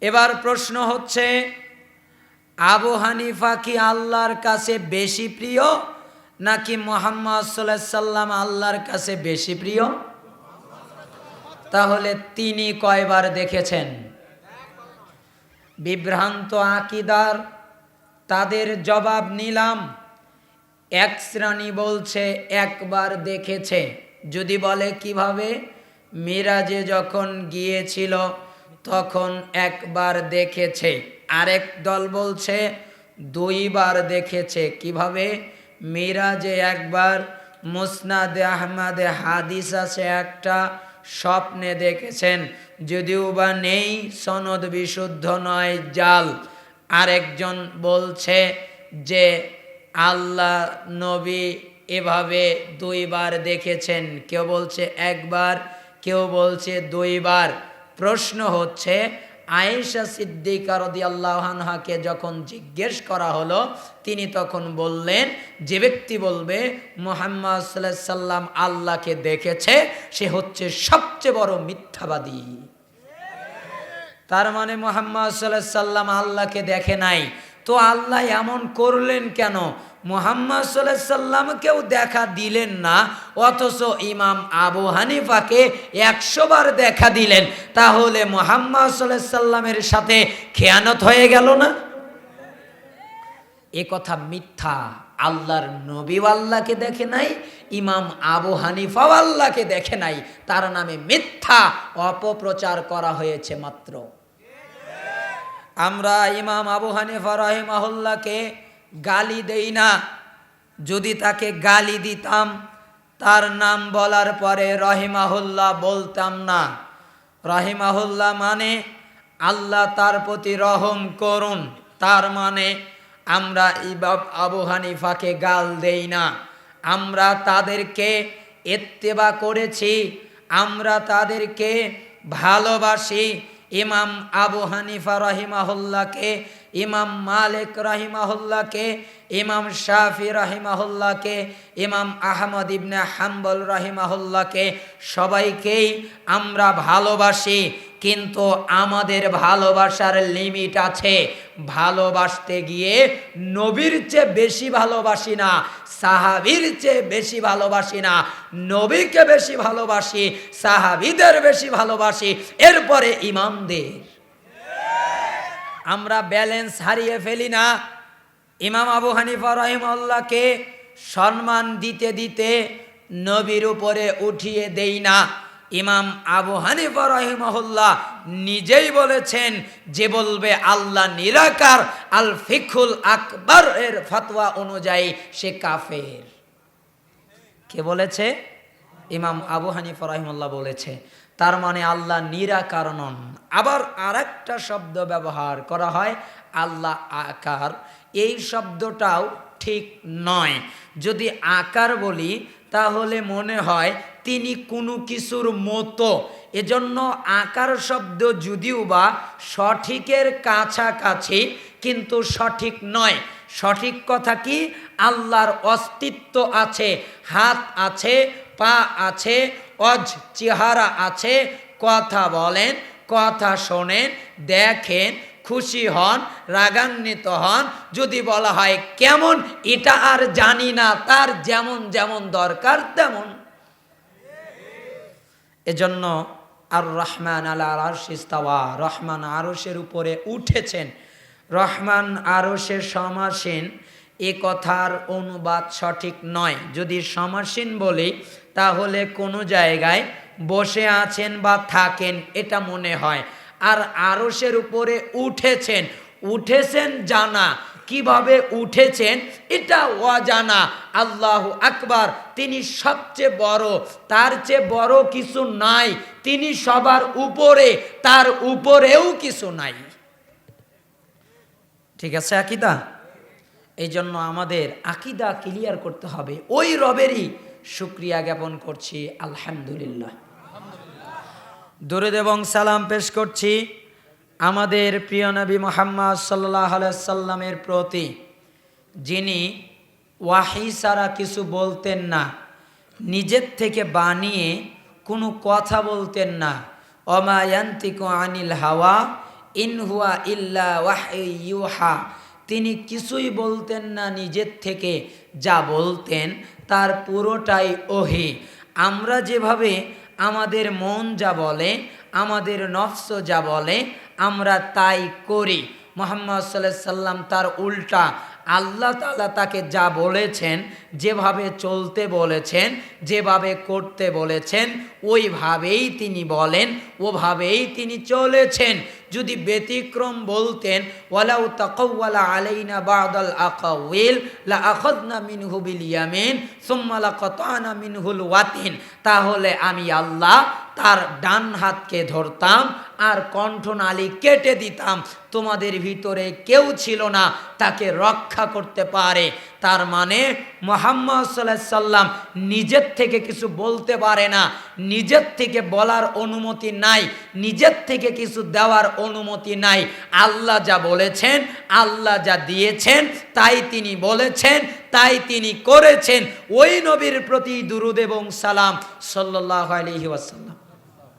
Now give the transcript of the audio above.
এবার প্রশ্ন হচ্ছে, আবু হানিফা কি আল্লাহর কাছে বেশি প্রিয়, নাকি মোহাম্মদ সাল্লাম আল্লাহর কাছে বেশি প্রিয়? তাহলে তিনি কয়বার দেখেছেন? বিভ্রান্ত আকিদার, তাদের জবাব নিলাম, এক শ্রেণি বলছে একবার দেখেছে। যদি বলে কীভাবে? মিরাজে যখন গিয়েছিল তখন একবার দেখেছে, আরেক দল বলছে, দুইবার দেখেছে। কীভাবে? মিরাজে একবার, মুসনাদে আহমাদে হাদিস আছে, একটা স্বপ্নে দেখেছেন, যদিও বা নেই, সনদ বিশুদ্ধ নয়, জাল। আরেকজন বলছে যে, আল্লাহ নবী এভাবে দুইবার দেখেছেন। কেউ বলছে একবার, কেউ বলছে দুইবার। প্রশ্ন হচ্ছে, আয়েশা সিদ্দিকা রদি আল্লাহানহাকে যখন জিজ্ঞেস করা হলো, তিনি তখন বললেন, যে ব্যক্তি বলবে, মোহাম্মদ সাল্লাম আল্লাহকে দেখেছে, সে হচ্ছে সবচেয়ে বড় মিথ্যাবাদী। তার মানে মোহাম্মদ সাল্লাম আল্লাহকে দেখে নাই। তো আল্লাহ এমন করলেন কেন? মোহাম্মদ সাল্লামকেও দেখা দিলেন না, অথচ ইমাম আবু হানিফাকে একশো বার দেখা দিলেন। তাহলে মোহাম্মদ সাল্লামের সাথে খেয়ানত হয়ে গেল না? এ কথা মিথ্যা। আল্লাহর নবী আল্লাহকে দেখে নাই, ইমাম আবু হানিফাও আল্লাহকে দেখে নাই। তার নামে মিথ্যা অপপ্রচার করা হয়েছে মাত্র। আমরা ইমাম আবু হানিফা রহিমাহুল্লাহকে গালি দেই না। যদি তাকে গালি দিতাম, তার নাম বলার পরে রহিমাহুল্লাহ বলতাম না। রহিমাহুল্লাহ মানে আল্লাহ তার প্রতি রহম করুন। তার মানে আমরা ইবাব আবু হানিফাকে গাল দেই না। আমরা তাদেরকে এত্তেবা করেছি। আমরা তাদেরকে ভালোবাসি। ইমাম আবু হানিফা রহিমাহুল্লাহকে ইমাম মালিক রহিমাহুল্লাহকে, ইমাম শাফি রহিমাহুল্লাহকে, ইমাম আহমদ ইবনে হাম্বল রহিমাহুল্লাহকে সবাইকেই আমরা ভালোবাসি, কিন্তু আমাদের ভালোবাসার লিমিট আছে। ভালোবাসতে গিয়ে নবীর চেয়ে বেশি ভালোবাসি না, সাহাবির চেয়ে বেশি ভালোবাসি না, নবীকে বেশি ভালোবাসি, সাহাবিদের বেশি ভালোবাসি, এরপরে ইমামদের। আমরা ব্যালেন্স হারিয়ে ফেলি না। ইমাম আবু হানিফা রহিমউল্লাহকে সম্মান দিতে দিতে নবীর উপরে উঠিয়ে দেই না। ইমাম আবু হানিফা রহিমহুল্লাহ নিজেই বলেছেন যে বলবে, আল্লাহ নিরাকার, আল ফিকুল আকবর এর ফতোয়া অনুযায়ী সে কাফের। কে বলেছে? ইমাম আবু হানিফা রহিমুল্লাহ বলেছে। তার মানে আল্লাহ নিরাকার নন আবার আর একটা শব্দ ব্যবহার করা হয়, আল্লাহ আকার। এই শব্দটাও ঠিক নয়। যদি আকার বলি, তাহলে মনে হয় তিনি কোনো কিছুর মতো। এজন্য আকার শব্দ যদিও বা সঠিকের কাছাকাছি, কিন্তু সঠিক নয়। সঠিক কথা কি? আল্লাহর অস্তিত্ব আছে, হাত আছে, পা আছে অজ চেহারা আছে, কথা বলেন, কথা শোনেন, দেখেন, খুশি হন, রাগান্বিত হন। যদি বলা হয় কেমন, এটা আর জানি না, তার যেমন যেমন দরকার তেমন। এজন্য আর রহমান আলা আরশিস্তাওয়া রহমান আরশের উপরে উঠেছেন। রহমান আরশের সমাসীন এ কথার অনুবাদ সঠিক নয়। যদি সমাসীন বলি, তাহলে কোনো জায়গায় বসে আছেন বা থাকেন, এটা মনে হয়। আর আরসের উপরে উঠেছেন উঠেছেন জানা। কীভাবে উঠেছেন, এটা অজানা। আল্লাহ আকবার, তিনি সবচেয়ে বড়। তার চেয়ে বড় কিছু নাই। তিনি সবার উপরে, তার উপরেও কিছু নাই। ঠিক আছে, আকিদা? এই জন্য আমাদের আকিদা ক্লিয়ার করতে হবে। ওই রবেরই শুক্রিয়া জ্ঞাপন করছি, আলহামদুলিল্লাহ। দরুদ এবং সালাম পেশ করছি আমাদের প্রিয় নবী মোহাম্মদ সাল্লাহ সাল্লামের প্রতি, যিনি ওয়াহি সারা কিছু বলতেন না, নিজের থেকে বানিয়ে কোনো কথা বলতেন না। অমায়ান্তিক আনিল হাওয়া ইনহুয়া ইল্লা ওয়াহ ইউহা। তিনি কিছুই বলতেন না নিজের থেকে। যা বলতেন তার পুরোটাই ওহি। আমরা যেভাবে আমাদের মন যা বলে, আমাদের নফস যা বলে, আমরা তাই করি। মোহাম্মদ সাল্লাহ সাল্লাম তার উল্টা আল্লাহ তালা তাকে যা বলেছেন, যেভাবে চলতে বলেছেন, যেভাবে করতে বলেছেন, ওইভাবেই তিনি বলেন, ওভাবেই তিনি চলেছেন। যদি ব্যতিক্রম বলতেন, ওয়ালাউ তাকাওয়ালা আলাইনা বাদাল আকাউইল, লা আখাযনা মিনহু বিল ইয়ামিন, সুম্মা লাকাতানা মিনহুল ওয়াতিন। তাহলে আমি আল্লাহ তার ডান হাতকে ধরতাম আর কণ্ঠনালী কেটে দিতাম। তোমাদের ভিতরে কেউ ছিল না, তাকে রক্ষা করতে পারে। তার মানে মোহাম্মদ সাল্লাহ সাল্লাম নিজের থেকে কিছু বলতে পারে না, নিজের থেকে বলার অনুমতি নাই, নিজের থেকে কিছু দেওয়ার অনুমতি নাই। আল্লাহ যা বলেছেন, আল্লাহ যা দিয়েছেন, তাই তিনি বলেছেন, তাই তিনি করেছেন। ওই নবীর প্রতি দুরুদ এবং সালাম সাল্লাহ আলহি ওয়াসাল্লাম।